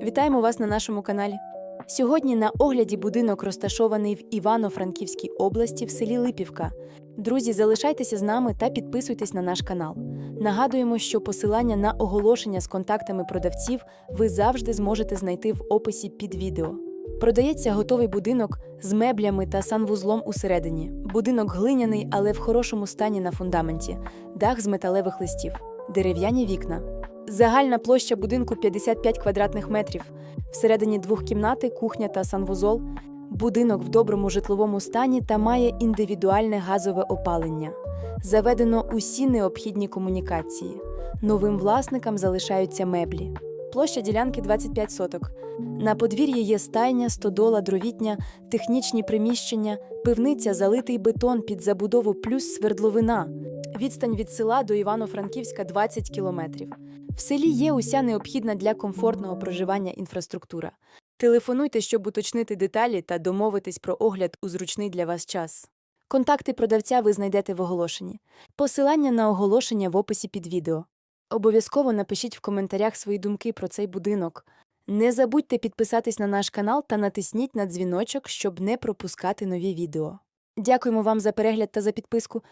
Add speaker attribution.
Speaker 1: Вітаємо вас на нашому каналі. Сьогодні на огляді будинок розташований в Івано-Франківській області в селі Липівка. Друзі, залишайтеся з нами та підписуйтесь на наш канал. Нагадуємо, що посилання на оголошення з контактами продавців ви завжди зможете знайти в описі під відео. Продається готовий будинок з меблями та санвузлом усередині. Будинок глиняний, але в хорошому стані на фундаменті, дах з металевих листів, дерев'яні вікна. Загальна площа будинку 55 квадратних метрів. Всередині двох кімнати, кухня та санвузол. Будинок в доброму житловому стані та має індивідуальне газове опалення. Заведено усі необхідні комунікації. Новим власникам залишаються меблі. Площа ділянки 25 соток. На подвір'ї є стайня, стодола, дровітня, технічні приміщення, пивниця, залитий бетон під забудову плюс свердловина. Відстань від села до Івано-Франківська 20 кілометрів. В селі є уся необхідна для комфортного проживання інфраструктура. Телефонуйте, щоб уточнити деталі та домовитись про огляд у зручний для вас час. Контакти продавця ви знайдете в оголошенні. Посилання на оголошення в описі під відео. Обов'язково напишіть в коментарях свої думки про цей будинок. Не забудьте підписатись на наш канал та натисніть на дзвіночок, щоб не пропускати нові відео. Дякуємо вам за перегляд та за підписку.